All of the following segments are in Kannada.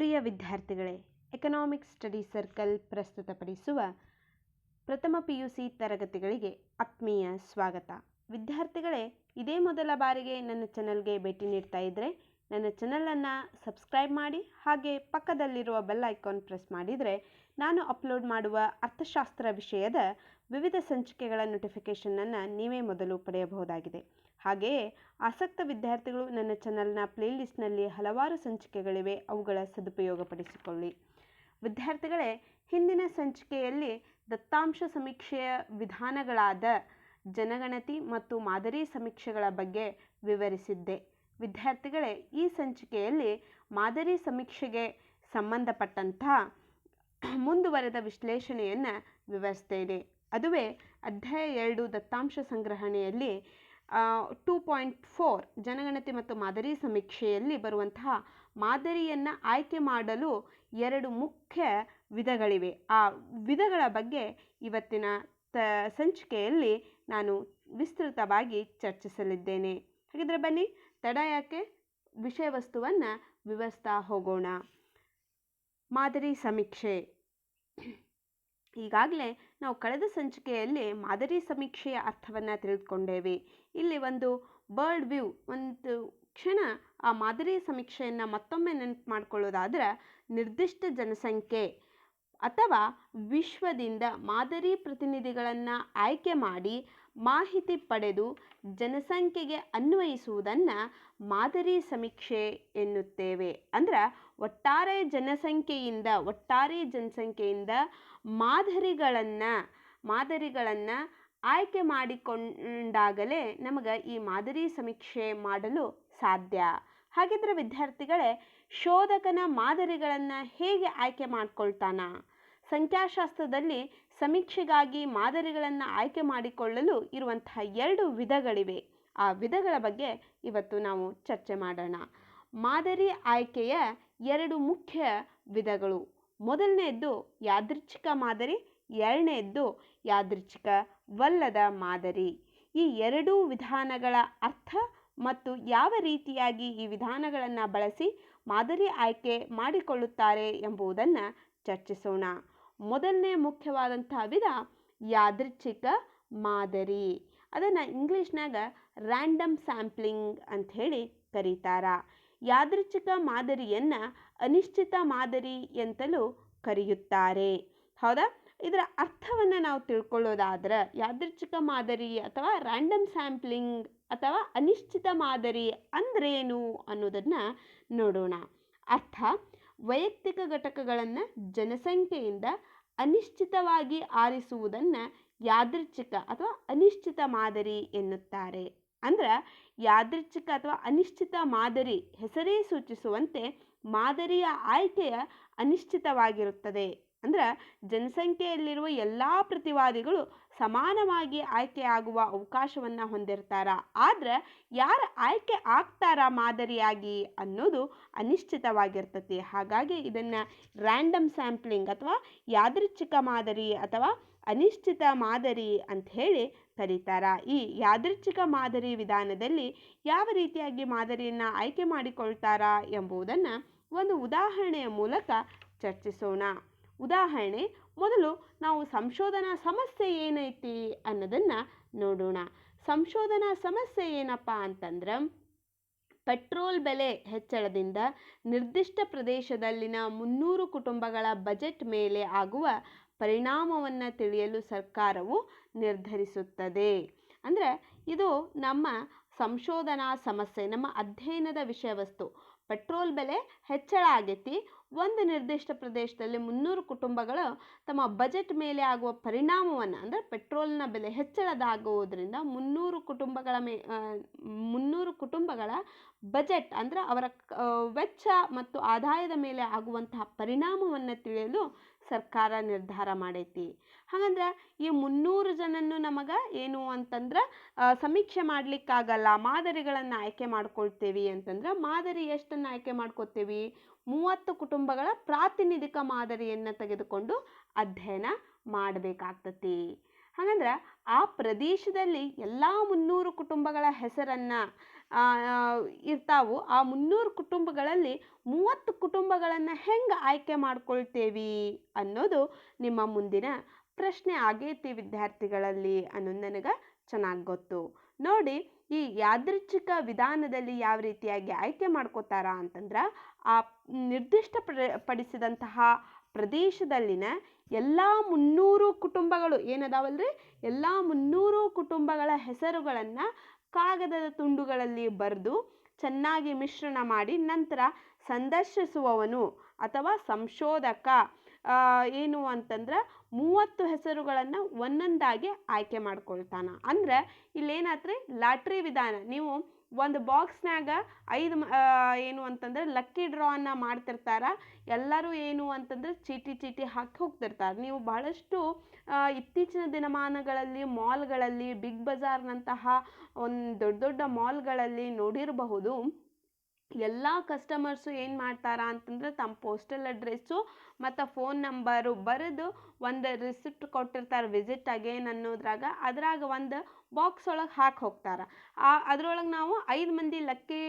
ಪ್ರಿಯ ವಿದ್ಯಾರ್ಥಿಗಳೇ ಎಕನಾಮಿಕ್ ಸ್ಟಡಿ ಸರ್ಕಲ್ ಪ್ರಸ್ತುತಪಡಿಸುವ ಪ್ರಥಮ ಪಿ ಯು ಸಿ ತರಗತಿಗಳಿಗೆ ಆತ್ಮೀಯ ಸ್ವಾಗತ. ವಿದ್ಯಾರ್ಥಿಗಳೇ, ಇದೇ ಮೊದಲ ಬಾರಿಗೆ ನನ್ನ ಚಾನಲ್ಗೆ ಭೇಟಿ ನೀಡ್ತಾ ಇದ್ದರೆ ನನ್ನ ಚಾನಲನ್ನು ಸಬ್ಸ್ಕ್ರೈಬ್ ಮಾಡಿ, ಹಾಗೆ ಪಕ್ಕದಲ್ಲಿರುವ ಬೆಲ್ ಐಕಾನ್ ಪ್ರೆಸ್ ಮಾಡಿದರೆ, ನಾನು ಅಪ್ಲೋಡ್ ಮಾಡುವ ಅರ್ಥಶಾಸ್ತ್ರ ವಿಷಯದ ವಿವಿಧ ಸಂಚಿಕೆಗಳ ನೋಟಿಫಿಕೇಷನನ್ನು ನೀವೇ ಮೊದಲು ಪಡೆಯಬಹುದಾಗಿದೆ. ಹಾಗೆಯೇ ಆಸಕ್ತ ವಿದ್ಯಾರ್ಥಿಗಳು ನನ್ನ ಚಾನಲ್ನ ಪ್ಲೇಲಿಸ್ಟ್ನಲ್ಲಿ ಹಲವಾರು ಸಂಚಿಕೆಗಳಿವೆ, ಅವುಗಳ ಸದುಪಯೋಗಪಡಿಸಿಕೊಳ್ಳಿ. ವಿದ್ಯಾರ್ಥಿಗಳೇ, ಹಿಂದಿನ ಸಂಚಿಕೆಯಲ್ಲಿ ದತ್ತಾಂಶ ಸಮೀಕ್ಷೆಯ ವಿಧಾನಗಳಾದ ಜನಗಣತಿ ಮತ್ತು ಮಾದರಿ ಸಮೀಕ್ಷೆಗಳ ಬಗ್ಗೆ ವಿವರಿಸಿದ್ದೆ. ವಿದ್ಯಾರ್ಥಿಗಳೇ, ಈ ಸಂಚಿಕೆಯಲ್ಲಿ ಮಾದರಿ ಸಮೀಕ್ಷೆಗೆ ಸಂಬಂಧಪಟ್ಟಂತಹ ಮುಂದುವರೆದ ವಿಶ್ಲೇಷಣೆಯನ್ನು ವಿವರಿಸ್ತೇನೆ. ಅದುವೇ ಅಧ್ಯಾಯ ಎರಡು ದತ್ತಾಂಶ ಸಂಗ್ರಹಣೆಯಲ್ಲಿ ಟೂ ಪಾಯಿಂಟ್ ಫೋರ್ ಜನಗಣತಿ ಮತ್ತು ಮಾದರಿ ಸಮೀಕ್ಷೆಯಲ್ಲಿ ಬರುವಂತಹ ಮಾದರಿಯನ್ನು ಆಯ್ಕೆ ಮಾಡಲು ಎರಡು ಮುಖ್ಯ ವಿಧಗಳಿವೆ. ಆ ವಿಧಗಳ ಬಗ್ಗೆ ಇವತ್ತಿನ ತ, ಸಂಚಿಕೆಯಲ್ಲಿ ನಾನು ವಿಸ್ತೃತವಾಗಿ ಚರ್ಚಿಸಲಿದ್ದೇನೆ. ಹಾಗಿದ್ರೆ ಬನ್ನಿ, ತಡ ಯಾಕೆ? ವಿಷಯ ವಸ್ತುವನ್ನು ವಿವರಿಸ್ತಾ ಹೋಗೋಣ. ಮಾದರಿ ಸಮೀಕ್ಷೆ. ಈಗಾಗಲೇ ನಾವು ಕಳೆದ ಸಂಚಿಕೆಯಲ್ಲಿ ಮಾದರಿ ಸಮೀಕ್ಷೆಯ ಅರ್ಥವನ್ನು ತಿಳಿದುಕೊಂಡೇವೆ. ಇಲ್ಲಿ ಒಂದು ಬರ್ಡ್ ವ್ಯೂ ಒಂದು ಕ್ಷಣ ಆ ಮಾದರಿ ಸಮೀಕ್ಷೆಯನ್ನು ಮತ್ತೊಮ್ಮೆ ನೆನಪು ಮಾಡಿಕೊಳ್ಳೋದಾದ್ರೆ ನಿರ್ದಿಷ್ಟ ಜನಸಂಖ್ಯೆ ಅಥವಾ ವಿಶ್ವದಿಂದ ಮಾದರಿ ಪ್ರತಿನಿಧಿಗಳನ್ನು ಆಯ್ಕೆ ಮಾಡಿ ಮಾಹಿತಿ ಪಡೆದು ಜನಸಂಖ್ಯೆಗೆ ಅನ್ವಯಿಸುವುದನ್ನು ಮಾದರಿ ಸಮೀಕ್ಷೆ ಎನ್ನುತ್ತೇವೆ. ಅಂದ್ರೆ ಒಟ್ಟಾರೆ ಜನಸಂಖ್ಯೆಯಿಂದ ಒಟ್ಟಾರೆ ಜನಸಂಖ್ಯೆಯಿಂದ ಮಾದರಿಗಳನ್ನು ಮಾದರಿಗಳನ್ನು ಆಯ್ಕೆ ಮಾಡಿಕೊಂಡಾಗಲೇ ನಮಗೆ ಈ ಮಾದರಿ ಸಮೀಕ್ಷೆ ಮಾಡಲು ಸಾಧ್ಯ. ಹಾಗಿದ್ರೆ ವಿದ್ಯಾರ್ಥಿಗಳೇ, ಶೋಧಕನ ಮಾದರಿಗಳನ್ನು ಹೇಗೆ ಆಯ್ಕೆ ಮಾಡ್ಕೊಳ್ತಾನ? ಸಂಖ್ಯಾಶಾಸ್ತ್ರದಲ್ಲಿ ಸಮೀಕ್ಷೆಗಾಗಿ ಮಾದರಿಗಳನ್ನು ಆಯ್ಕೆ ಮಾಡಿಕೊಳ್ಳಲು ಇರುವಂತಹ ಎರಡು ವಿಧಗಳಿವೆ. ಆ ವಿಧಗಳ ಬಗ್ಗೆ ಇವತ್ತು ನಾವು ಚರ್ಚೆ ಮಾಡೋಣ. ಮಾದರಿ ಆಯ್ಕೆಯ ಎರಡು ಮುಖ್ಯ ವಿಧಗಳು. ಮೊದಲನೆಯದ್ದು ಯಾದೃಚ್ಛಿಕ ಮಾದರಿ ಎರಡನೆಯದ್ದು ಯಾದೃಚ್ಛಿಕವಲ್ಲದ ಮಾದರಿ. ಈ ಎರಡೂ ವಿಧಾನಗಳ ಅರ್ಥ ಮತ್ತು ಯಾವ ರೀತಿಯಾಗಿ ಈ ವಿಧಾನಗಳನ್ನು ಬಳಸಿ ಮಾದರಿ ಆಯ್ಕೆ ಮಾಡಿಕೊಳ್ಳುತ್ತಾರೆ ಎಂಬುದನ್ನು ಚರ್ಚಿಸೋಣ. ಮೊದಲನೇ ಮುಖ್ಯವಾದಂಥ ವಿಧ ಯಾದೃಚ್ಛಿಕ ಮಾದರಿ. ಅದನ್ನು ಇಂಗ್ಲೀಷ್ನಾಗ ರ್ಯಾಂಡಮ್ ಸ್ಯಾಂಪ್ಲಿಂಗ್ ಹೇಳಿ ಕರೀತಾರ. ಯಾದೃಚ್ಛಿಕ ಮಾದರಿಯನ್ನು ಅನಿಶ್ಚಿತ ಮಾದರಿ ಎಂತಲೂ ಕರೆಯುತ್ತಾರೆ. ಹೌದಾ? ಇದರ ಅರ್ಥವನ್ನು ನಾವು ತಿಳ್ಕೊಳ್ಳೋದಾದ್ರೆ ಯಾದೃಚ್ಛಿಕ ಮಾದರಿ ಅಥವಾ ರ್ಯಾಂಡಮ್ ಸ್ಯಾಂಪ್ಲಿಂಗ್ ಅಥವಾ ಅನಿಶ್ಚಿತ ಮಾದರಿ ಅಂದ್ರೇನು ಅನ್ನೋದನ್ನು ನೋಡೋಣ. ಅರ್ಥ, ವೈಯಕ್ತಿಕ ಘಟಕಗಳನ್ನು ಜನಸಂಖ್ಯೆಯಿಂದ ಅನಿಶ್ಚಿತವಾಗಿ ಆರಿಸುವುದನ್ನು ಯಾದೃಚ್ಛಿಕ ಅಥವಾ ಅನಿಶ್ಚಿತ ಮಾದರಿ ಎನ್ನುತ್ತಾರೆ. ಅಂದ್ರೆ ಯಾದೃಚ್ಛಿಕ ಅಥವಾ ಅನಿಶ್ಚಿತ ಮಾದರಿ ಹೆಸರೇ ಸೂಚಿಸುವಂತೆ ಮಾದರಿಯ ಆಯ್ಕೆಯ ಅನಿಶ್ಚಿತವಾಗಿರುತ್ತದೆ. ಅಂದ್ರೆ ಜನಸಂಖ್ಯೆಯಲ್ಲಿರುವ ಎಲ್ಲ ಪ್ರತಿವಾದಿಗಳು ಸಮಾನವಾಗಿ ಆಯ್ಕೆಯಾಗುವ ಅವಕಾಶವನ್ನು ಹೊಂದಿರ್ತಾರ. ಆದ್ರೆ ಯಾರು ಆಯ್ಕೆ ಆಗ್ತಾರ ಮಾದರಿಯಾಗಿ ಅನ್ನೋದು ಅನಿಶ್ಚಿತವಾಗಿರ್ತತಿ. ಹಾಗಾಗಿ ಇದನ್ನು ರ್ಯಾಂಡಮ್ ಸ್ಯಾಂಪ್ಲಿಂಗ್ ಅಥವಾ ಯಾದೃಚ್ಛಿಕ ಮಾದರಿ ಅಥವಾ ಅನಿಶ್ಚಿತ ಮಾದರಿ ಅಂತ ಹೇಳಿ ಕರೀತಾರ. ಈ ಯಾದೃಚ್ಛಿಕ ಮಾದರಿ ವಿಧಾನದಲ್ಲಿ ಯಾವ ರೀತಿಯಾಗಿ ಮಾದರಿಯನ್ನು ಆಯ್ಕೆ ಮಾಡಿಕೊಳ್ತಾರಾ ಎಂಬುದನ್ನು ಒಂದು ಉದಾಹರಣೆಯ ಮೂಲಕ ಚರ್ಚಿಸೋಣ. ಉದಾಹರಣೆ, ಮೊದಲು ನಾವು ಸಂಶೋಧನಾ ಸಮಸ್ಯೆ ಏನೈತಿ ಅನ್ನೋದನ್ನು ನೋಡೋಣ. ಸಂಶೋಧನಾ ಸಮಸ್ಯೆ ಏನಪ್ಪ ಅಂತಂದ್ರೆ, ಪೆಟ್ರೋಲ್ ಬೆಲೆ ಹೆಚ್ಚಳದಿಂದ ನಿರ್ದಿಷ್ಟ ಪ್ರದೇಶದಲ್ಲಿನ ಮುನ್ನೂರು ಕುಟುಂಬಗಳ ಬಜೆಟ್ ಮೇಲೆ ಆಗುವ ಪರಿಣಾಮವನ್ನು ತಿಳಿಯಲು ಸರ್ಕಾರವು ನಿರ್ಧರಿಸುತ್ತದೆ. ಅಂದರೆ, ಇದು ನಮ್ಮ ಸಂಶೋಧನಾ ಸಮಸ್ಯೆ, ನಮ್ಮ ಅಧ್ಯಯನದ ವಿಷಯ ವಸ್ತು ಪೆಟ್ರೋಲ್ ಬೆಲೆ ಹೆಚ್ಚಳ ಆಗೈತಿ ಒಂದು ನಿರ್ದಿಷ್ಟ ಪ್ರದೇಶದಲ್ಲಿ ಮುನ್ನೂರು ಕುಟುಂಬಗಳು ತಮ್ಮ ಬಜೆಟ್ ಮೇಲೆ ಆಗುವ ಪರಿಣಾಮವನ್ನು, ಅಂದರೆ ಪೆಟ್ರೋಲ್ನ ಬೆಲೆ ಹೆಚ್ಚಳದಾಗುವುದರಿಂದ ಮುನ್ನೂರು ಕುಟುಂಬಗಳ ಮೇ ಮುನ್ನೂರು ಕುಟುಂಬಗಳ ಬಜೆಟ್, ಅಂದರೆ ಅವರ ವೆಚ್ಚ ಮತ್ತು ಆದಾಯದ ಮೇಲೆ ಆಗುವಂತಹ ಪರಿಣಾಮವನ್ನು ತಿಳಿಯಲು ಸರ್ಕಾರ ನಿರ್ಧಾರ ಮಾಡೈತಿ. ಹಾಗಂದ್ರೆ ಈ ಮುನ್ನೂರು ಜನನ್ನು ನಮಗೆ ಏನು ಅಂತಂದ್ರೆ ಸಮೀಕ್ಷೆ ಮಾಡಲಿಕ್ಕಾಗಲ್ಲ. ಮಾದರಿಗಳನ್ನು ಆಯ್ಕೆ ಮಾಡ್ಕೊಳ್ತೇವೆ ಅಂತಂದ್ರೆ, ಮಾದರಿ ಎಷ್ಟನ್ನು ಆಯ್ಕೆ ಮಾಡ್ಕೋತೀವಿ? ಮೂವತ್ತು ಕುಟುಂಬಗಳ ಪ್ರಾತಿನಿಧಿಕ ಮಾದರಿಯನ್ನು ತೆಗೆದುಕೊಂಡು ಅಧ್ಯಯನ ಮಾಡಬೇಕಾಗ್ತತಿ. ಹಾಗಂದ್ರೆ ಆ ಪ್ರದೇಶದಲ್ಲಿ ಎಲ್ಲ ಮುನ್ನೂರು ಕುಟುಂಬಗಳ ಹೆಸರನ್ನು ಇರ್ತಾವು. ಆ ಮುನ್ನೂರು ಕುಟುಂಬಗಳಲ್ಲಿ ಮೂವತ್ತು ಕುಟುಂಬಗಳನ್ನು ಹೆಂಗೆ ಆಯ್ಕೆ ಮಾಡ್ಕೊಳ್ತೇವಿ ಅನ್ನೋದು ನಿಮ್ಮ ಮುಂದಿನ ಪ್ರಶ್ನೆ ಆಗೈತಿ ವಿದ್ಯಾರ್ಥಿಗಳಲ್ಲಿ ಅನ್ನೋದು ನನಗೆ ಚೆನ್ನಾಗಿ ಗೊತ್ತು. ನೋಡಿ, ಈ ಯಾದೃಚ್ಛಿಕ ವಿಧಾನದಲ್ಲಿ ಯಾವ ರೀತಿಯಾಗಿ ಆಯ್ಕೆ ಮಾಡ್ಕೋತಾರ ಅಂತಂದ್ರೆ, ಆ ನಿರ್ದಿಷ್ಟ ಪಡಿಸಿದಂತಹ ಪ್ರದೇಶದಲ್ಲಿನ ಎಲ್ಲ ಮುನ್ನೂರು ಕುಟುಂಬಗಳು ಏನದಾವಲ್ರಿ? ಎಲ್ಲ ಮುನ್ನೂರು ಕುಟುಂಬಗಳ ಹೆಸರುಗಳನ್ನು ಕಾಗದದ ತುಂಡುಗಳಲ್ಲಿ ಬರೆದು ಚೆನ್ನಾಗಿ ಮಿಶ್ರಣ ಮಾಡಿ ನಂತರ ಸಂದರ್ಶಿಸುವವನು ಅಥವಾ ಸಂಶೋಧಕ ಏನು ಅಂತಂದ್ರೆ ಮೂವತ್ತು ಹೆಸರುಗಳನ್ನು ಒಂದೊಂದಾಗಿ ಆಯ್ಕೆ ಮಾಡ್ಕೊಳ್ತಾನ. ಅಂದ್ರೆ ಇಲ್ಲೇನಾತ್ರಿ ಲಾಟ್ರಿ ವಿಧಾನ. ನೀವು ಒಂದು ಬಾಕ್ಸ್ನಾಗ ಐದು ಏನು ಅಂತಂದ್ರೆ ಲಕ್ಕಿ ಡ್ರಾನ ಮಾಡ್ತಿರ್ತಾರ. ಎಲ್ಲರೂ ಏನು ಅಂತಂದ್ರೆ ಚೀಟಿ ಚೀಟಿ ಹಾಕಿ ಹೋಗ್ತಿರ್ತಾರೆ. ನೀವು ಬಹಳಷ್ಟು ಇತ್ತೀಚಿನ ದಿನಮಾನಗಳಲ್ಲಿ ಮಾಲ್ಗಳಲ್ಲಿ, ಬಿಗ್ ಬಜಾರ್ನಂತಹ ಒಂದು ದೊಡ್ಡ ದೊಡ್ಡ ಮಾಲ್ಗಳಲ್ಲಿ ನೋಡಿರಬಹುದು. ಎಲ್ಲ ಕಸ್ಟಮರ್ಸು ಏನು ಮಾಡ್ತಾರ ಅಂತಂದ್ರೆ ತಮ್ಮ ಪೋಸ್ಟಲ್ ಅಡ್ರೆಸ್ಸು ಮತ್ತು ಫೋನ್ ನಂಬರು ಬರೆದು ಒಂದು ರಿಸಿಪ್ಟ್ ಕೊಟ್ಟಿರ್ತಾರೆ ವಿಸಿಟ್ ಅಗೇನ್ ಅನ್ನೋದ್ರಾಗ ಅದ್ರಾಗ ಒಂದು ಬಾಕ್ಸ್ ಒಳಗೆ ಹಾಕಿ ಹೋಗ್ತಾರೆ. ಆ, ಅದ್ರೊಳಗೆ ನಾವು ಐದು ಮಂದಿ ಲಕ್ಕಿ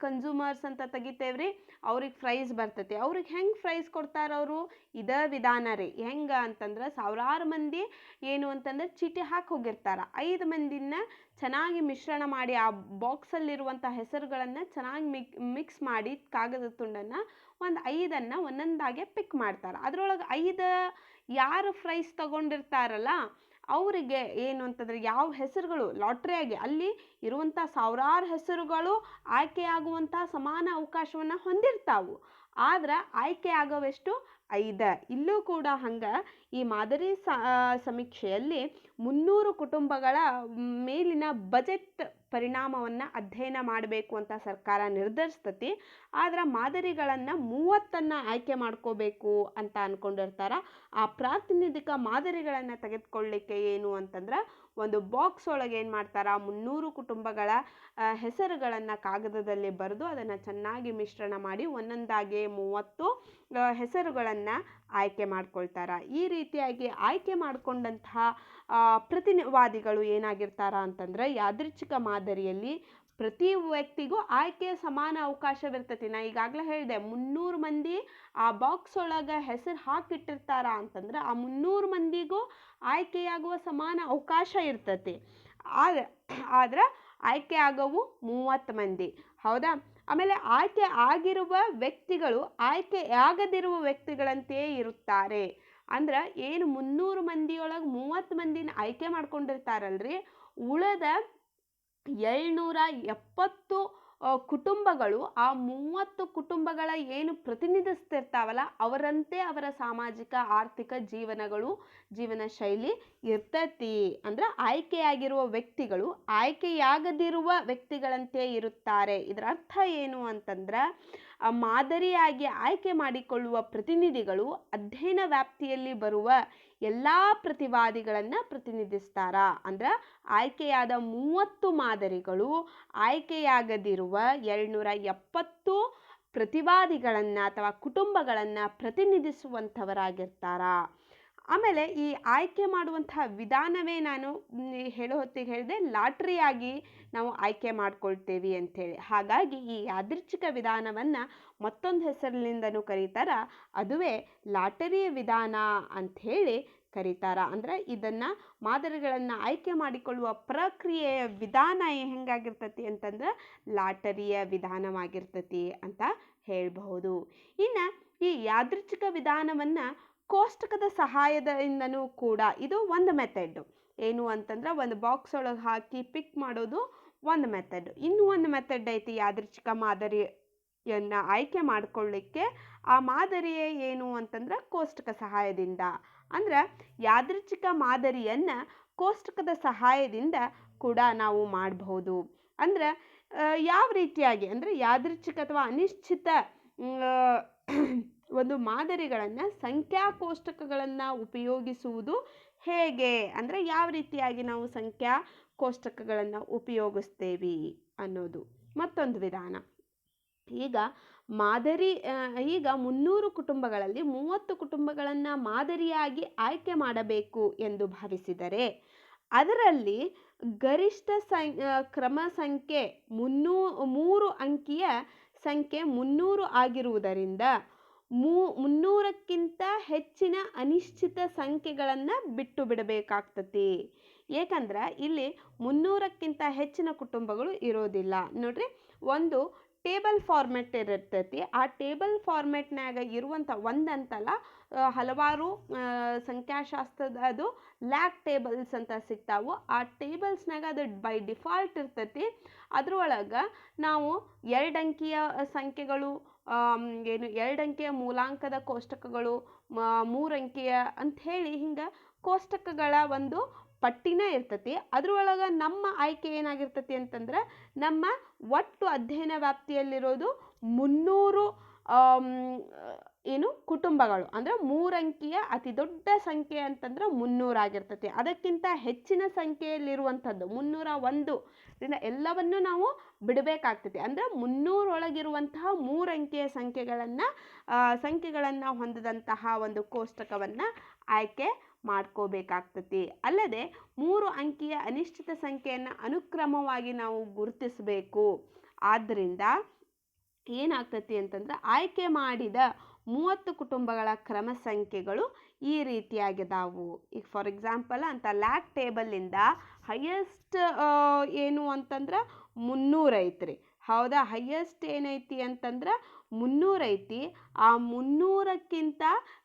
ಕನ್ಸ್ಯೂಮರ್ಸ್ ಅಂತ ತೆಗಿತೇವ್ರಿ, ಅವ್ರಿಗೆ ಪ್ರೈಸ್ ಬರ್ತೈತಿ. ಅವ್ರಿಗೆ ಹೆಂಗೆ ಪ್ರೈಸ್ ಕೊಡ್ತಾರೆ ಅವರು? ಇದೇ ವಿಧಾನ ರೀ. ಹೆಂಗೆ ಅಂತಂದ್ರೆ ಸಾವಿರಾರು ಮಂದಿ ಏನು ಅಂತಂದ್ರೆ ಚೀಟಿ ಹಾಕಿ ಹೋಗಿರ್ತಾರೆ. ಐದು ಮಂದಿನ ಚೆನ್ನಾಗಿ ಮಿಶ್ರಣ ಮಾಡಿ ಆ ಬಾಕ್ಸಲ್ಲಿರುವಂಥ ಹೆಸರುಗಳನ್ನು ಚೆನ್ನಾಗಿ ಮಿಕ್ ಮಿಕ್ಸ್ ಮಾಡಿ ಕಾಗದ ತುಂಡನ್ನು ಒಂದು ಐದನ್ನು ಒಂದೊಂದಾಗೆ ಪಿಕ್ ಮಾಡ್ತಾರೆ. ಅದ್ರೊಳಗೆ ಐದು ಯಾರು ಪ್ರೈಸ್ ತಗೊಂಡಿರ್ತಾರಲ್ಲ, ಅವರಿಗೆ ಏನು ಅಂತಂದರೆ ಯಾವ ಹೆಸರುಗಳು ಲಾಟ್ರಿಯಾಗಿ ಅಲ್ಲಿ ಇರುವಂಥ ಸಾವಿರಾರು ಹೆಸರುಗಳು ಆಯ್ಕೆಯಾಗುವಂಥ ಸಮಾನ ಅವಕಾಶವನ್ನು ಹೊಂದಿರ್ತಾವು. ಆದ್ರೆ ಆಯ್ಕೆ ಆಗೋವೆಷ್ಟು? ಐದ. ಇಲ್ಲೂ ಕೂಡ ಹಂಗೆ ಈ ಮಾದರಿ ಸಮೀಕ್ಷೆಯಲ್ಲಿ ಮುನ್ನೂರು ಕುಟುಂಬಗಳ ಮೇಲಿನ ಬಜೆಟ್ ಪರಿಣಾಮವನ್ನು ಅಧ್ಯಯನ ಮಾಡಬೇಕು ಅಂತ ಸರ್ಕಾರ ನಿರ್ಧರಿಸ್ತತಿ. ಆದ್ರೆ ಮಾದರಿಗಳನ್ನು ಮೂವತ್ತನ್ನು ಆಯ್ಕೆ ಮಾಡ್ಕೋಬೇಕು ಅಂತ ಅಂದ್ಕೊಂಡಿರ್ತಾರೆ ಆ ಪ್ರಾತಿನಿಧಿಕ ಮಾದರಿಗಳನ್ನು ತೆಗೆದುಕೊಳ್ಳಿಕ್ಕೆ ಏನು ಅಂತಂದ್ರೆ ಒಂದು ಬಾಕ್ಸ್ ಒಳಗೆ ಏನು ಮಾಡ್ತಾರೆ? ಮುನ್ನೂರು ಕುಟುಂಬಗಳ ಹೆಸರುಗಳನ್ನು ಕಾಗದದಲ್ಲಿ ಬರೆದು ಅದನ್ನು ಚೆನ್ನಾಗಿ ಮಿಶ್ರಣ ಮಾಡಿ ಒಂದೊಂದಾಗಿ ಮೂವತ್ತು ಹೆಸರುಗಳನ್ನು ಆಯ್ಕೆ ಮಾಡ್ಕೊಳ್ತಾರೆ? ಈ ರೀತಿಯಾಗಿ ಆಯ್ಕೆ ಮಾಡಿಕೊಂಡಂತಹ ಪ್ರತಿವಾದಿಗಳು ಏನಾಗಿರ್ತಾರ ಅಂತಂದ್ರೆ ಯಾದೃಚ್ಛಿಕ ಮಾದರಿಯಲ್ಲಿ ಪ್ರತಿ ವ್ಯಕ್ತಿಗೂ ಆಯ್ಕೆಯ ಸಮಾನ ಅವಕಾಶವಿರ್ತೈತಿ. ನಾ ಈಗಾಗಲೇ ಹೇಳಿದೆ, ಮುನ್ನೂರು ಮಂದಿ ಆ ಬಾಕ್ಸ್ ಒಳಗೆ ಹೆಸರು ಹಾಕಿಟ್ಟಿರ್ತಾರ ಅಂತಂದ್ರೆ ಆ ಮುನ್ನೂರು ಮಂದಿಗೂ ಆಯ್ಕೆಯಾಗುವ ಸಮಾನ ಅವಕಾಶ ಇರ್ತತಿ. ಆದ್ರೆ ಆದ್ರೆ ಆಯ್ಕೆ ಆಗೋವು ಮೂವತ್ತು ಮಂದಿ. ಹೌದಾ? ಆಮೇಲೆ ಆಯ್ಕೆ ಆಗಿರುವ ವ್ಯಕ್ತಿಗಳು ಆಯ್ಕೆ ಆಗದಿರುವ ವ್ಯಕ್ತಿಗಳಂತೆಯೇ ಇರುತ್ತಾರೆ. ಅಂದ್ರೆ ಏನು ಮುನ್ನೂರು ಮಂದಿಯೊಳಗೆ ಮೂವತ್ತು ಮಂದಿನ ಆಯ್ಕೆ ಮಾಡ್ಕೊಂಡಿರ್ತಾರಲ್ರಿ? ಉಳಿದ ಏಳ್ನೂರ ಎಪ್ಪತ್ತು ಕುಟುಂಬಗಳು, ಆ ಮೂವತ್ತು ಕುಟುಂಬಗಳ ಏನು ಪ್ರತಿನಿಧಿಸ್ತಿರ್ತಾವಲ್ಲ, ಅವರಂತೆ ಅವರ ಸಾಮಾಜಿಕ, ಆರ್ಥಿಕ ಜೀವನಗಳು, ಜೀವನ ಶೈಲಿ ಇರ್ತೈತಿ. ಅಂದ್ರೆ ಆಯ್ಕೆಯಾಗಿರುವ ವ್ಯಕ್ತಿಗಳು, ಆಯ್ಕೆಯಾಗದಿರುವ ವ್ಯಕ್ತಿಗಳಂತೆ ಇರುತ್ತಾರೆ. ಇದರ ಅರ್ಥ ಏನು ಅಂತಂದ್ರೆ ಮಾದರಿಯಾಗಿ ಆಯ್ಕೆ ಮಾಡಿಕೊಳ್ಳುವ ಪ್ರತಿನಿಧಿಗಳು ಅಧ್ಯಯನ ವ್ಯಾಪ್ತಿಯಲ್ಲಿ ಬರುವ ಎಲ್ಲ ಪ್ರತಿವಾದಿಗಳನ್ನು ಪ್ರತಿನಿಧಿಸ್ತಾರ. ಅಂದ್ರೆ ಆಯ್ಕೆಯಾದ ಮೂವತ್ತು ಮಾದರಿಗಳು ಆಯ್ಕೆಯಾಗದಿರುವ ಏಳ್ನೂರ ಎಪ್ಪತ್ತು ಪ್ರತಿವಾದಿಗಳನ್ನು ಅಥವಾ ಕುಟುಂಬಗಳನ್ನು ಪ್ರತಿನಿಧಿಸುವಂಥವರಾಗಿರ್ತಾರ. ಆಮೇಲೆ ಈ ಆಯ್ಕೆ ಮಾಡುವಂತಹ ವಿಧಾನವೇ ನಾನು ಹೇಳೋ ಹೊತ್ತಿಗೆ ಹೇಳಿದೆ, ಲಾಟ್ರಿಯಾಗಿ ನಾವು ಆಯ್ಕೆ ಮಾಡ್ಕೊಳ್ತೇವೆ ಅಂಥೇಳಿ. ಹಾಗಾಗಿ ಈ ಯಾದೃಚ್ಛಿಕ ವಿಧಾನವನ್ನು ಮತ್ತೊಂದು ಹೆಸರಿನಿಂದನೂ ಕರೀತಾರ, ಅದುವೇ ಲಾಟರಿಯ ವಿಧಾನ ಅಂಥೇಳಿ ಕರೀತಾರ. ಅಂದ್ರೆ ಇದನ್ನು ಮಾದರಿಗಳನ್ನು ಆಯ್ಕೆ ಮಾಡಿಕೊಳ್ಳುವ ಪ್ರಕ್ರಿಯೆಯ ವಿಧಾನ ಹೆಂಗಾಗಿರ್ತತಿ ಅಂತಂದ್ರೆ ಲಾಟರಿಯ ವಿಧಾನವಾಗಿರ್ತತಿ ಅಂತ ಹೇಳಬಹುದು. ಇನ್ನು ಈ ಯಾದೃಚ್ಛಿಕ ವಿಧಾನವನ್ನು ಕೋಷ್ಟಕದ ಸಹಾಯದಿಂದನೂ ಕೂಡ ಇದು ಒಂದು ಮೆಥಡ್ ಏನು ಅಂತಂದ್ರೆ ಒಂದು ಬಾಕ್ಸ್ ಒಳಗೆ ಹಾಕಿ ಪಿಕ್ ಮಾಡೋದು ಒಂದು ಮೆಥಡ್ ಇನ್ನೂ ಒಂದು ಮೆಥಡ್ ಐತಿ ಯಾದೃಚ್ಛಿಕ ಮಾದರಿಯನ್ನು ಆಯ್ಕೆ ಮಾಡಿಕೊಳ್ಳಿಕ್ಕೆ ಆ ಮಾದರಿಯೇ ಏನು ಅಂತಂದ್ರೆ ಕೋಷ್ಟಕ ಸಹಾಯದಿಂದ. ಅಂದ್ರೆ ಯಾದೃಚ್ಛಿಕ ಮಾದರಿಯನ್ನು ಕೋಷ್ಟಕದ ಸಹಾಯದಿಂದ ಕೂಡ ನಾವು ಮಾಡಬಹುದು. ಅಂದ್ರೆ ಯಾವ ರೀತಿಯಾಗಿ? ಅಂದರೆ ಯಾದೃಚ್ಛಿಕ ಅಥವಾ ಅನಿಶ್ಚಿತ ಒಂದು ಮಾದರಿಗಳನ್ನು ಸಂಖ್ಯಾ ಕೋಷ್ಟಕಗಳನ್ನು ಉಪಯೋಗಿಸುವುದು ಹೇಗೆ? ಅಂದರೆ ಯಾವ ರೀತಿಯಾಗಿ ನಾವು ಸಂಖ್ಯಾ ಕೋಷ್ಟಕಗಳನ್ನು ಉಪಯೋಗಿಸ್ತೇವೆ ಅನ್ನೋದು. ಮತ್ತೊಂದು ವಿಧಾನ. ಈಗ ಮಾದರಿ ಈಗ ಮುನ್ನೂರು ಕುಟುಂಬಗಳಲ್ಲಿ ಮೂವತ್ತು ಕುಟುಂಬಗಳನ್ನು ಮಾದರಿಯಾಗಿ ಆಯ್ಕೆ ಮಾಡಬೇಕು ಎಂದು ಭಾವಿಸಿದರೆ ಅದರಲ್ಲಿ ಗರಿಷ್ಠ ಸಂ ಕ್ರಮ ಸಂಖ್ಯೆ ಮುನ್ನೂ, ಮೂರು ಅಂಕಿಯ ಸಂಖ್ಯೆ ಮುನ್ನೂರು ಆಗಿರುವುದರಿಂದ ಮೂ, ಮುನ್ನೂರಕ್ಕಿಂತ ಹೆಚ್ಚಿನ ಅನಿಶ್ಚಿತ ಸಂಖ್ಯೆಗಳನ್ನು ಬಿಟ್ಟು ಬಿಡಬೇಕಾಗ್ತತಿ ಏಕಂದ್ರೆ ಇಲ್ಲಿ ಮುನ್ನೂರಕ್ಕಿಂತ ಹೆಚ್ಚಿನ ಕುಟುಂಬಗಳು ಇರೋದಿಲ್ಲ. ನೋಡ್ರಿ, ಒಂದು ಟೇಬಲ್ ಫಾರ್ಮೆಟ್ ಇರ್ತೈತಿ. ಆ ಟೇಬಲ್ ಫಾರ್ಮೆಟ್ನಾಗ ಇರುವಂಥ ಒಂದಂತಲ್ಲ ಹಲವಾರು ಸಂಖ್ಯಾಶಾಸ್ತ್ರದ ಅದು ಲ್ಯಾಕ್ ಟೇಬಲ್ಸ್ ಅಂತ ಸಿಗ್ತಾವು. ಆ ಟೇಬಲ್ಸ್ನಾಗ ಅದು ಬೈ ಡಿಫಾಲ್ಟ್ ಇರ್ತೈತಿ. ಅದ್ರೊಳಗೆ ನಾವು ಎರಡು ಅಂಕಿಯ ಸಂಖ್ಯೆಗಳು ಏನು ಎರಡು ಅಂಕಿಯ ಮೂಲಾಂಕದ ಕೋಷ್ಟಕಗಳು ಮೂರಂಕಿಯ ಅಂಥೇಳಿ ಹಿಂಗೆ ಕೋಷ್ಟಕಗಳ ಒಂದು ಪಟ್ಟಿನೇ ಇರ್ತತಿ. ಅದ್ರೊಳಗೆ ನಮ್ಮ ಆಯ್ಕೆ ಏನಾಗಿರ್ತತಿ ಅಂತಂದ್ರೆ, ನಮ್ಮ ಒಟ್ಟು ಅಧ್ಯಯನ ವ್ಯಾಪ್ತಿಯಲ್ಲಿರೋದು ಮುನ್ನೂರು ಏನು ಕುಟುಂಬಗಳು. ಅಂದರೆ ಮೂರಂಕಿಯ ಅತಿ ದೊಡ್ಡ ಸಂಖ್ಯೆ ಅಂತಂದ್ರೆ ಮುನ್ನೂರಾಗಿರ್ತೈತಿ ಅದಕ್ಕಿಂತ ಹೆಚ್ಚಿನ ಸಂಖ್ಯೆಯಲ್ಲಿರುವಂಥದ್ದು, ಮುನ್ನೂರ ಒಂದು ಇದರಿಂದ ಎಲ್ಲವನ್ನು ನಾವು ಬಿಡಬೇಕಾಗ್ತತಿ. ಅಂದರೆ ಮುನ್ನೂರೊಳಗಿರುವಂತಹ ಮೂರಂಕಿಯ ಸಂಖ್ಯೆಗಳನ್ನು ಸಂಖ್ಯೆಗಳನ್ನು ಹೊಂದಿದಂತಹ ಒಂದು ಕೋಷ್ಟಕವನ್ನು ಆಯ್ಕೆ ಮಾಡ್ಕೋಬೇಕಾಗ್ತತಿ. ಅಲ್ಲದೆ ಮೂರು ಅಂಕಿಯ ಅನಿಶ್ಚಿತ ಸಂಖ್ಯೆಯನ್ನು ಅನುಕ್ರಮವಾಗಿ ನಾವು ಗುರುತಿಸಬೇಕು. ಆದ್ದರಿಂದ ಏನಾಗ್ತತಿ ಅಂತಂದ್ರೆ ಆಯ್ಕೆ ಮಾಡಿದ ಮೂವತ್ತು ಕುಟುಂಬಗಳ ಕ್ರಮ ಸಂಖ್ಯೆಗಳು ಈ ರೀತಿಯಾಗಿದಾವು. ಈಗ ಫಾರ್ ಎಕ್ಸಾಂಪಲ್ ಅಂತ ಲ್ಯಾಕ್ ಟೇಬಲಿಂದ ಹೈಯೆಸ್ಟ್ ಏನು ಅಂತಂದ್ರೆ ಮುನ್ನೂರು ಐತ್ರಿ. ಹೌದಾ? ಹೈಯೆಸ್ಟ್ ಏನೈತಿ ಅಂತಂದ್ರೆ ಮುನ್ನೂರು ಐತಿ. ಆ ಮುನ್ನೂರಕ್ಕಿಂತ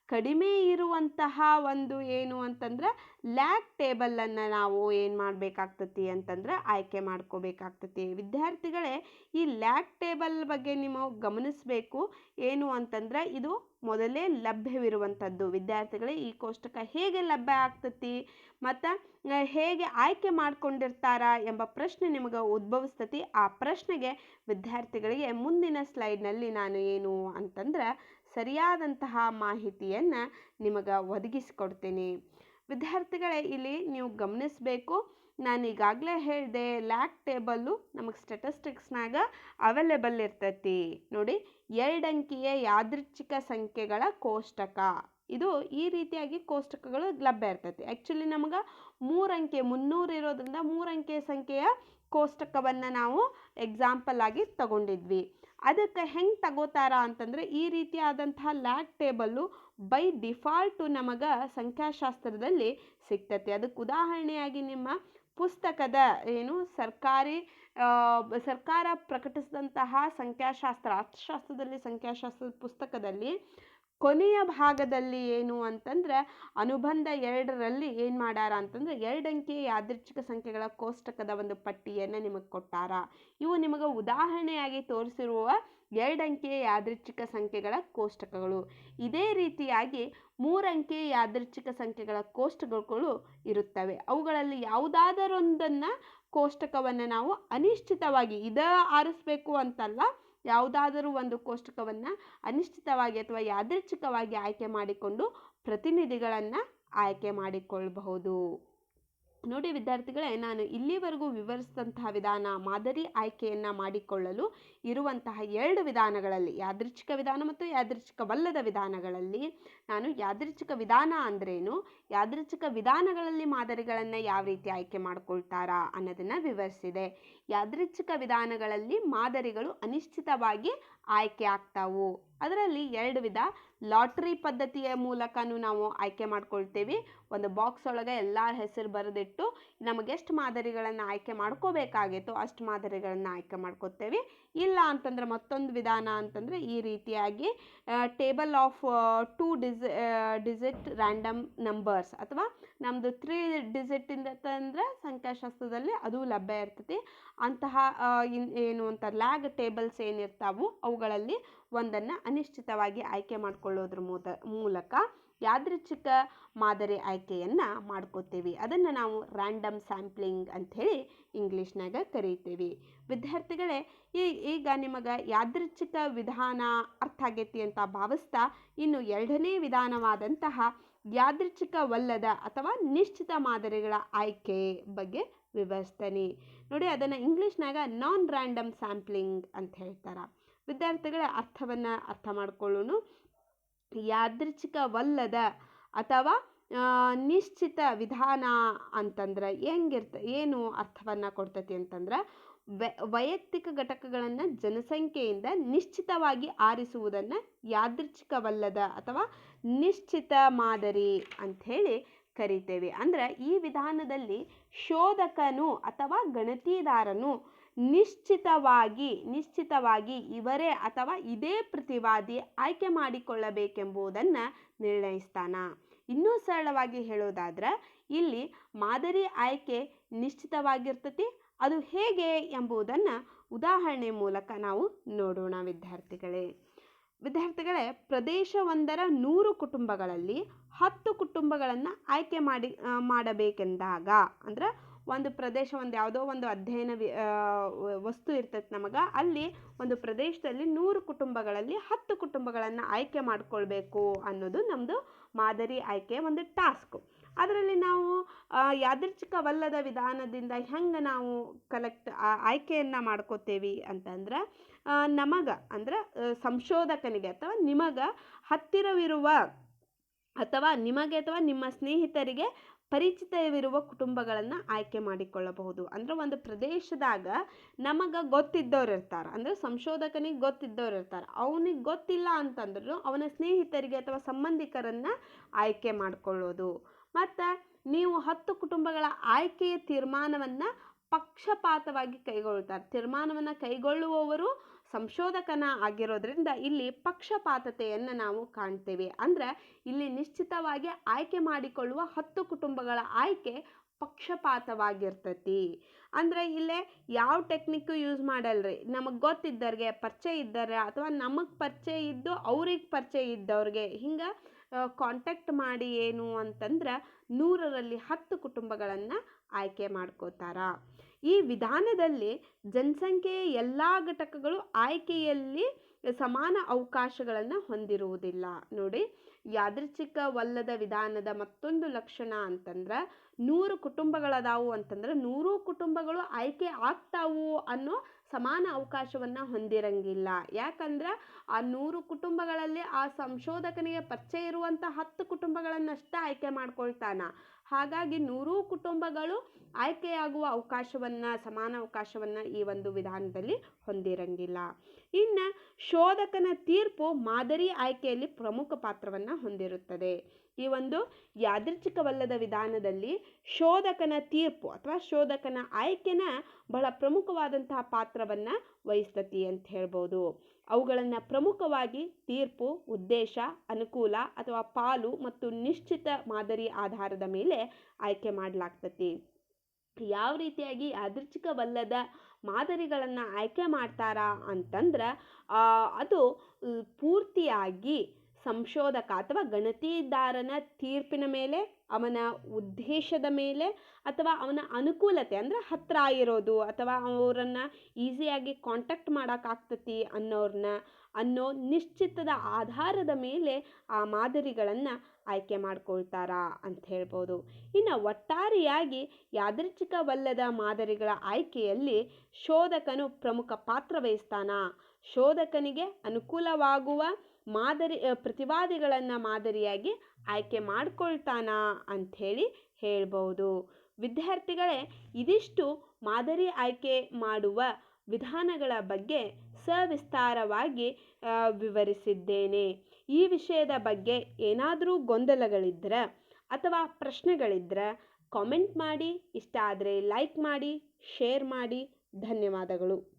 ಕಡಿಮೆ ಇರುವಂತಹ ಒಂದು ಏನು ಅಂತಂದ್ರೆ ಲ್ಯಾಕ್ ಟೇಬಲನ್ನು ನಾವು ಏನು ಮಾಡಬೇಕಾಗ್ತತಿ ಅಂತಂದ್ರೆ, ಆಯ್ಕೆ ಮಾಡ್ಕೋಬೇಕಾಗ್ತತಿ. ವಿದ್ಯಾರ್ಥಿಗಳೇ, ಈ ಲ್ಯಾಕ್ ಟೇಬಲ್ ಬಗ್ಗೆ ನಿಮ್ಮ ಗಮನಿಸಬೇಕು. ಏನು ಅಂತಂದ್ರೆ, ಇದು ಮೊದಲೇ ಲಭ್ಯವಿರುವಂಥದ್ದು. ವಿದ್ಯಾರ್ಥಿಗಳೇ, ಈ ಕೋಷ್ಟಕ ಹೇಗೆ ಲಭ್ಯ ಆಗ್ತತಿ ಮತ್ತು ಹೇಗೆ ಆಯ್ಕೆ ಮಾಡ್ಕೊಂಡಿರ್ತಾರ ಎಂಬ ಪ್ರಶ್ನೆ ನಿಮಗೆ ಉದ್ಭವಿಸ್ತತಿ. ಆ ಪ್ರಶ್ನೆಗೆ ವಿದ್ಯಾರ್ಥಿಗಳಿಗೆ ಮುಂದಿನ ಸ್ಲೈಡ್ನಲ್ಲಿ ನಾನು ಏನು ಅಂತಂದ್ರೆ ಸರಿಯಾದಂತಹ ಮಾಹಿತಿಯನ್ನು ನಿಮಗೆ ಒದಗಿಸಿಕೊಡ್ತೀನಿ. ವಿದ್ಯಾರ್ಥಿಗಳೇ, ಇಲ್ಲಿ ನೀವು ಗಮನಿಸಬೇಕು. ನಾನು ಈಗಾಗಲೇ ಹೇಳಿದೆ ಲ್ಯಾಕ್ ಟೇಬಲ್ಲು ನಮಗೆ ಸ್ಟೆಟಿಸ್ಟಿಕ್ಸ್ನಾಗ ಅವೈಲೇಬಲ್ ಇರ್ತೈತಿ. ನೋಡಿ ಎರಡು ಅಂಕಿಯ ಯಾದೃಚ್ಛಿಕ ಸಂಖ್ಯೆಗಳ ಕೋಷ್ಟಕ. ಇದು ಈ ರೀತಿಯಾಗಿ ಕೋಷ್ಟಕಗಳು ಲಭ್ಯ ಇರ್ತೈತಿ. ಆ್ಯಕ್ಚುಲಿ ನಮಗೆ ಮೂರಂಕೆ, ಮುನ್ನೂರು ಇರೋದ್ರಿಂದ ಮೂರು ಅಂಕೆಯ ಸಂಖ್ಯೆಯ ಕೋಷ್ಟಕವನ್ನು ನಾವು ಎಕ್ಸಾಂಪಲ್ ಆಗಿ ತಗೊಂಡಿದ್ವಿ. ಅದಕ್ಕೆ ಹೆಂಗೆ ತಗೋತಾರ ಅಂತಂದರೆ ಈ ರೀತಿಯಾದಂತಹ ಲ್ಯಾಕ್ ಟೇಬಲ್ಲು ಬೈ ಡಿಫಾಲ್ಟು ನಮಗೆ ಸಂಖ್ಯಾಶಾಸ್ತ್ರದಲ್ಲಿ ಸಿಗ್ತತಿ ಅದಕ್ಕೆ ಉದಾಹರಣೆಯಾಗಿ ನಿಮ್ಮ ಪುಸ್ತಕದ ಏನು ಸರ್ಕಾರಿ ಸರ್ಕಾರ ಪ್ರಕಟಿಸಿದಂತಹ ಸಂಖ್ಯಾಶಾಸ್ತ್ರ, ಅರ್ಥಶಾಸ್ತ್ರದಲ್ಲಿ ಸಂಖ್ಯಾಶಾಸ್ತ್ರದ ಪುಸ್ತಕದಲ್ಲಿ ಕೊನೆಯ ಭಾಗದಲ್ಲಿ ಏನು ಅಂತಂದ್ರೆ, ಅನುಬಂಧ ಎರಡರಲ್ಲಿ ಏನು ಮಾಡ್ಯಾರ ಅಂತಂದ್ರೆ, ಎರಡು ಅಂಕಿಯ ಯಾದೃಚ್ಛಿಕ ಸಂಖ್ಯೆಗಳ ಕೋಷ್ಟಕದ ಒಂದು ಪಟ್ಟಿಯನ್ನು ನಿಮಗೆ ಕೊಟ್ಟಾರ. ಇವು ನಿಮಗೆ ಉದಾಹರಣೆಯಾಗಿ ತೋರಿಸಿರುವ ಎರಡಂಕಿಯ ಯಾದೃಚ್ಛಿಕ ಸಂಖ್ಯೆಗಳ ಕೋಷ್ಟಕಗಳು. ಇದೇ ರೀತಿಯಾಗಿ ಮೂರಂಕಿಯ ಯಾದೃಚ್ಛಿಕ ಸಂಖ್ಯೆಗಳ ಕೋಷ್ಟಕಗಳು ಇರುತ್ತವೆ. ಅವುಗಳಲ್ಲಿ ಯಾವುದಾದರೊಂದನ್ನು ಕೋಷ್ಟಕವನ್ನು ನಾವು ಅನಿಶ್ಚಿತವಾಗಿ ಇದ ಆರಿಸ್ಬೇಕು ಅಂತಲ್ಲ ಯಾವುದಾದರೂ ಒಂದು ಕೋಷ್ಟಕವನ್ನು ಅನಿಶ್ಚಿತವಾಗಿ ಅಥವಾ ಯಾದೃಚ್ಛಿಕವಾಗಿ ಆಯ್ಕೆ ಮಾಡಿಕೊಂಡು ಪ್ರತಿನಿಧಿಗಳನ್ನು ಆಯ್ಕೆ ಮಾಡಿಕೊಳ್ಳಬಹುದು ನೋಡಿ ವಿದ್ಯಾರ್ಥಿಗಳೇ, ನಾನು ಇಲ್ಲಿವರೆಗೂ ವಿವರಿಸಿದಂತಹ ವಿಧಾನ ಮಾದರಿ ಆಯ್ಕೆಯನ್ನು ಮಾಡಿಕೊಳ್ಳಲು ಇರುವಂತಹ ಎರಡು ವಿಧಾನಗಳಲ್ಲಿ, ಯಾದೃಚ್ಛಿಕ ವಿಧಾನ ಮತ್ತು ಯಾದೃಚ್ಛಿಕವಲ್ಲದ ವಿಧಾನಗಳಲ್ಲಿ, ನಾನು ಯಾದೃಚ್ಛಿಕ ವಿಧಾನ ಅಂದ್ರೇನು, ಯಾದೃಚ್ಛಿಕ ವಿಧಾನಗಳಲ್ಲಿ ಮಾದರಿಗಳನ್ನು ಯಾವ ರೀತಿ ಆಯ್ಕೆ ಮಾಡ್ಕೊಳ್ತಾರಾ ಅನ್ನೋದನ್ನು ವಿವರಿಸಿದೆ. ಯಾದೃಚ್ಛಿಕ ವಿಧಾನಗಳಲ್ಲಿ ಮಾದರಿಗಳು ಅನಿಶ್ಚಿತವಾಗಿ ಆಯ್ಕೆ ಆಗ್ತಾವು. ಅದರಲ್ಲಿ ಎರಡು ವಿಧ. ಲಾಟ್ರಿ ಪದ್ಧತಿಯ ಮೂಲಕನೂ ನಾವು ಆಯ್ಕೆ ಮಾಡ್ಕೊಳ್ತೇವೆ. ಒಂದು ಬಾಕ್ಸ್ ಒಳಗೆ ಎಲ್ಲ ಹೆಸರು ಬರೆದಿಟ್ಟು ನಮಗೆಷ್ಟು ಮಾದರಿಗಳನ್ನು ಆಯ್ಕೆ ಮಾಡ್ಕೋಬೇಕಾಗಿತ್ತು ಅಷ್ಟು ಮಾದರಿಗಳನ್ನು ಆಯ್ಕೆ ಮಾಡ್ಕೋತೇವೆ. ಇಲ್ಲ ಅಂತಂದ್ರೆ ಮತ್ತೊಂದು ವಿಧಾನ ಅಂತಂದರೆ ಈ ರೀತಿಯಾಗಿ table of two digit random numbers ಅಥವಾ ನಮ್ಮದು ತ್ರೀ ಇಂದ ತಂದ್ರೆ ಸಂಖ್ಯಾಶಾಸ್ತ್ರದಲ್ಲಿ ಅದು ಲಭ್ಯ ಇರ್ತೈತಿ. ಅಂತಹ ಏನು ಅಂತ ಲ್ಯಾಗ್ ಟೇಬಲ್ಸ್ ಏನಿರ್ತಾವೋ ಅವುಗಳಲ್ಲಿ ಒಂದನ್ನು ಅನಿಶ್ಚಿತವಾಗಿ ಆಯ್ಕೆ ಮಾಡಿಕೊಳ್ಳೋದ್ರ ಮೂದ ಮೂಲಕ ಯಾದೃಚ್ಛಿಕ ಮಾದರಿ ಆಯ್ಕೆಯನ್ನು ಮಾಡ್ಕೋತೀವಿ. ಅದನ್ನು ನಾವು ರ್ಯಾಂಡಮ್ ಸ್ಯಾಂಪ್ಲಿಂಗ್ ಅಂಥೇಳಿ ಇಂಗ್ಲೀಷ್ನಾಗ ಕರೀತೀವಿ. ವಿದ್ಯಾರ್ಥಿಗಳೇ, ಈ, ಈಗ ನಿಮಗೆ ಯಾದೃಚ್ಛಿಕ ವಿಧಾನ ಅರ್ಥ ಆಗೈತಿ ಅಂತ ಭಾವಿಸ್ತಾ ಇನ್ನು ಎರಡನೇ ವಿಧಾನವಾದಂತಹ ಯಾದೃಚ್ಛಿಕವಲ್ಲದ ಅಥವಾ ನಿಶ್ಚಿತ ಮಾದರಿಗಳ ಆಯ್ಕೆ ಬಗ್ಗೆ ವಿವರಿಸ್ತೇನೆ. ನೋಡಿ, ಅದನ್ನು ಇಂಗ್ಲೀಷ್ನಾಗ ನಾನ್ ರ್ಯಾಂಡಮ್ ಸ್ಯಾಂಪ್ಲಿಂಗ್ ಅಂತ ಹೇಳ್ತಾರೆ. ವಿದ್ಯಾರ್ಥಿಗಳ ಅರ್ಥವನ್ನು ಅರ್ಥ ಮಾಡಿಕೊಳ್ಳೋನು. ಯಾದೃಚ್ಛಿಕವಲ್ಲದ ಅಥವಾ ನಿಶ್ಚಿತ ವಿಧಾನ ಅಂತಂದ್ರೆ ಹೆಂಗಿರ್ತ, ಏನು ಅರ್ಥವನ್ನು ಕೊಡ್ತೈತಿ ಅಂತಂದ್ರೆ, ವ್ಯ- ವೈಯಕ್ತಿಕ ಘಟಕಗಳನ್ನು ಜನಸಂಖ್ಯೆಯಿಂದ ನಿಶ್ಚಿತವಾಗಿ ಆರಿಸುವುದನ್ನು ಯಾದೃಚ್ಛಿಕವಲ್ಲದ ಅಥವಾ ನಿಶ್ಚಿತ ಮಾದರಿ ಅಂಥೇಳಿ ಕರಿತೇವೆ. ಅಂದ್ರೆ ಈ ವಿಧಾನದಲ್ಲಿ ಶೋಧಕನು ಅಥವಾ ಗಣತಿದಾರನು ನಿಶ್ಚಿತವಾಗಿ ನಿಶ್ಚಿತವಾಗಿ ಇವರೇ ಅಥವಾ ಇದೇ ಪ್ರತಿವಾದಿ ಆಯ್ಕೆ ಮಾಡಿಕೊಳ್ಳಬೇಕೆಂಬುದನ್ನು ನಿರ್ಣಯಿಸ್ತಾನ. ಇನ್ನೂ ಸರಳವಾಗಿ ಹೇಳೋದಾದ್ರೆ, ಇಲ್ಲಿ ಮಾದರಿ ಆಯ್ಕೆ ನಿಶ್ಚಿತವಾಗಿರ್ತತಿ, ಅದು ಹೇಗೆ ಎಂಬುದನ್ನು ಉದಾಹರಣೆ ಮೂಲಕ ನಾವು ನೋಡೋಣ ವಿದ್ಯಾರ್ಥಿಗಳೇ. ವಿದ್ಯಾರ್ಥಿಗಳೇ, ಪ್ರದೇಶವೊಂದರ ನೂರು ಕುಟುಂಬಗಳಲ್ಲಿ ಹತ್ತು ಕುಟುಂಬಗಳನ್ನು ಆಯ್ಕೆ ಮಾಡಿ ಮಾಡಬೇಕೆಂದಾಗ, ಅಂದ್ರೆ ಒಂದು ಪ್ರದೇಶ ಒಂದು ಯಾವುದೋ ಒಂದು ಅಧ್ಯಯನ ವಸ್ತು ಇರ್ತೈತೆ ನಮಗೆ, ಅಲ್ಲಿ ಒಂದು ಪ್ರದೇಶದಲ್ಲಿ ನೂರು ಕುಟುಂಬಗಳಲ್ಲಿ ಹತ್ತು ಕುಟುಂಬಗಳನ್ನು ಆಯ್ಕೆ ಮಾಡಿಕೊಳ್ಬೇಕು ಅನ್ನೋದು ನಮ್ಮದು ಮಾದರಿ ಆಯ್ಕೆ ಒಂದು ಟಾಸ್ಕು. ಅದರಲ್ಲಿ ನಾವು ಯಾದೃಚ್ಛಿಕವಲ್ಲದ ವಿಧಾನದಿಂದ ಹೆಂಗೆ ನಾವು ಕಲೆಕ್ಟ್ ಆಯ್ಕೆಯನ್ನು ಮಾಡ್ಕೋತೇವೆ ಅಂತಂದ್ರೆ ನಮಗೆ ಅಂದ್ರೆ ಸಂಶೋಧಕನಿಗೆ ಅಥವಾ ನಿಮಗೆ ಹತ್ತಿರವಿರುವ ಅಥವಾ ನಿಮಗೆ ಅಥವಾ ನಿಮ್ಮ ಸ್ನೇಹಿತರಿಗೆ ಪರಿಚಿತವಿರುವ ಕುಟುಂಬಗಳನ್ನು ಆಯ್ಕೆ ಮಾಡಿಕೊಳ್ಳಬಹುದು. ಅಂದ್ರೆ ಒಂದು ಪ್ರದೇಶದಾಗ ನಮಗೆ ಗೊತ್ತಿದ್ದವ್ರು ಇರ್ತಾರೆ. ಅಂದ್ರೆ ಸಂಶೋಧಕನಿಗೆ ಗೊತ್ತಿದ್ದವ್ರು ಇರ್ತಾರೆ. ಅವನಿಗೆ ಗೊತ್ತಿಲ್ಲ ಅಂತಂದ್ರೂ ಅವನ ಸ್ನೇಹಿತರಿಗೆ ಅಥವಾ ಸಂಬಂಧಿಕರನ್ನು ಆಯ್ಕೆ ಮಾಡಿಕೊಳ್ಳೋದು. ಮತ್ತು ನೀವು ಹತ್ತು ಕುಟುಂಬಗಳ ಆಯ್ಕೆಯ ತೀರ್ಮಾನವನ್ನು ಪಕ್ಷಪಾತವಾಗಿ ಕೈಗೊಳ್ತಾರೆ. ತೀರ್ಮಾನವನ್ನು ಕೈಗೊಳ್ಳುವವರು ಸಂಶೋಧಕನ ಆಗಿರೋದ್ರಿಂದ ಇಲ್ಲಿ ಪಕ್ಷಪಾತತೆಯನ್ನು ನಾವು ಕಾಣ್ತೇವೆ. ಅಂದ್ರೆ ಇಲ್ಲಿ ನಿಶ್ಚಿತವಾಗಿ ಆಯ್ಕೆ ಮಾಡಿಕೊಳ್ಳುವ ಹತ್ತು ಕುಟುಂಬಗಳ ಆಯ್ಕೆ ಪಕ್ಷಪಾತವಾಗಿರ್ತತಿ. ಅಂದ್ರೆ ಇಲ್ಲೇ ಯಾವ ಟೆಕ್ನಿಕ್ಕು ಯೂಸ್ ಮಾಡಲ್ರಿ? ನಮಗೆ ಗೊತ್ತಿದ್ದವ್ರಿಗೆ ಪರಿಚಯ ಇದ್ದಾರೆ ಅಥವಾ ನಮಗೆ ಪರಿಚಯ ಇದ್ದು ಅವ್ರಿಗೆ ಪರಿಚಯ ಇದ್ದವ್ರಿಗೆ ಹಿಂಗೆ ಕಾಂಟ್ಯಾಕ್ಟ್ ಮಾಡಿ ಏನು ಅಂತಂದ್ರೆ ನೂರರಲ್ಲಿ ಹತ್ತು ಕುಟುಂಬಗಳನ್ನು ಆಯ್ಕೆ ಮಾಡ್ಕೋತಾರ. ಈ ವಿಧಾನದಲ್ಲಿ ಜನಸಂಖ್ಯೆಯ ಎಲ್ಲ ಘಟಕಗಳು ಆಯ್ಕೆಯಲ್ಲಿ ಸಮಾನ ಅವಕಾಶಗಳನ್ನು ಹೊಂದಿರುವುದಿಲ್ಲ. ನೋಡಿ, ಯಾದೃಚ್ಛಿಕವಲ್ಲದ ವಿಧಾನದ ಮತ್ತೊಂದು ಲಕ್ಷಣ ಅಂತಂದ್ರೆ, ನೂರು ಕುಟುಂಬಗಳದಾವು ಅಂತಂದ್ರೆ, ನೂರು ಕುಟುಂಬಗಳು ಆಯ್ಕೆ ಆಗ್ತಾವು ಅನ್ನೋ ಸಮಾನ ಅವಕಾಶವನ್ನು ಹೊಂದಿರಂಗಿಲ್ಲ. ಯಾಕಂದ್ರೆ, ಆ ನೂರು ಕುಟುಂಬಗಳಲ್ಲಿ ಆ ಸಂಶೋಧಕನಿಗೆ ಪರಿಚಯ ಇರುವಂಥ ಹತ್ತು ಕುಟುಂಬಗಳನ್ನಷ್ಟೇ ಆಯ್ಕೆ ಮಾಡ್ಕೊಳ್ತಾನ. ಹಾಗಾಗಿ ನೂರು ಕುಟುಂಬಗಳು ಆಯ್ಕೆಯಾಗುವ ಅವಕಾಶವನ್ನು, ಸಮಾನ ಅವಕಾಶವನ್ನು ಈ ಒಂದು ವಿಧಾನದಲ್ಲಿ ಹೊಂದಿರಂಗಿಲ್ಲ. ಇನ್ನು ಶೋಧಕನ ತೀರ್ಪು ಮಾದರಿ ಆಯ್ಕೆಯಲ್ಲಿ ಪ್ರಮುಖ ಪಾತ್ರವನ್ನು ಹೊಂದಿರುತ್ತದೆ. ಈ ಒಂದು ಯಾದೃಚ್ಛಿಕವಲ್ಲದ ವಿಧಾನದಲ್ಲಿ ಶೋಧಕನ ತೀರ್ಪು ಅಥವಾ ಶೋಧಕನ ಆಯ್ಕೆನ ಬಹಳ ಪ್ರಮುಖವಾದಂತಹ ಪಾತ್ರವನ್ನು ವಹಿಸ್ತತಿ ಅಂತ ಹೇಳ್ಬೋದು. ಅವುಗಳನ್ನು ಪ್ರಮುಖವಾಗಿ ತೀರ್ಪು, ಉದ್ದೇಶ, ಅನುಕೂಲ ಅಥವಾ ಪಾಲು ಮತ್ತು ನಿಶ್ಚಿತ ಮಾದರಿ ಆಧಾರದ ಮೇಲೆ ಆಯ್ಕೆ ಮಾಡಲಾಗ್ತತಿ. ಯಾವ ರೀತಿಯಾಗಿ ಯಾದೃಚ್ಛಿಕವಲ್ಲದ ಮಾದರಿಗಳನ್ನು ಆಯ್ಕೆ ಮಾಡ್ತಾರಾ ಅಂತಂದ್ರೆ ಅದು ಪೂರ್ತಿಯಾಗಿ ಸಂಶೋಧಕ ಅಥವಾ ಗಣತಿದಾರನ ತೀರ್ಪಿನ ಮೇಲೆ, ಅವನ ಉದ್ದೇಶದ ಮೇಲೆ ಅಥವಾ ಅವನ ಅನುಕೂಲತೆ ಅಂದರೆ ಹತ್ತಿರ ಇರೋದು ಅಥವಾ ಅವರನ್ನು ಈಸಿಯಾಗಿ ಕಾಂಟ್ಯಾಕ್ಟ್ ಮಾಡೋಕ್ಕಾಗ್ತತಿ ಅನ್ನೋರನ್ನ ಅನ್ನೋ ನಿಶ್ಚಿತದ ಆಧಾರದ ಮೇಲೆ ಆ ಮಾದರಿಗಳನ್ನು ಆಯ್ಕೆ ಮಾಡ್ಕೊಳ್ತಾರ ಅಂತ ಹೇಳ್ಬೋದು. ಇನ್ನು ಒಟ್ಟಾರೆಯಾಗಿ ಯಾದೃಚ್ಛಿಕವಲ್ಲದ ಮಾದರಿಗಳ ಆಯ್ಕೆಯಲ್ಲಿ ಶೋಧಕನು ಪ್ರಮುಖ ಪಾತ್ರ ವಹಿಸ್ತಾನ. ಶೋಧಕನಿಗೆ ಅನುಕೂಲವಾಗುವ ಮಾದರಿ ಪ್ರತಿವಾದಿಗಳನ್ನು ಮಾದರಿಯಾಗಿ ಆಯ್ಕೆ ಮಾಡ್ಕೊಳ್ತಾನ ಅಂಥೇಳಿ ಹೇಳ್ಬೋದು. ವಿದ್ಯಾರ್ಥಿಗಳೇ, ಇದಿಷ್ಟು ಮಾದರಿ ಆಯ್ಕೆ ಮಾಡುವ ವಿಧಾನಗಳ ಬಗ್ಗೆ ಸವಿಸ್ತಾರವಾಗಿ ವಿವರಿಸಿದ್ದೇನೆ. ಈ ವಿಷಯದ ಬಗ್ಗೆ ಏನಾದರೂ ಗೊಂದಲಗಳಿದ್ದರೆ ಅಥವಾ ಪ್ರಶ್ನೆಗಳಿದ್ದರೆ ಕಾಮೆಂಟ್ ಮಾಡಿ, ಇಷ್ಟ ಆದರೆ ಲೈಕ್ ಮಾಡಿ, ಶೇರ್ ಮಾಡಿ, ಧನ್ಯವಾದಗಳು.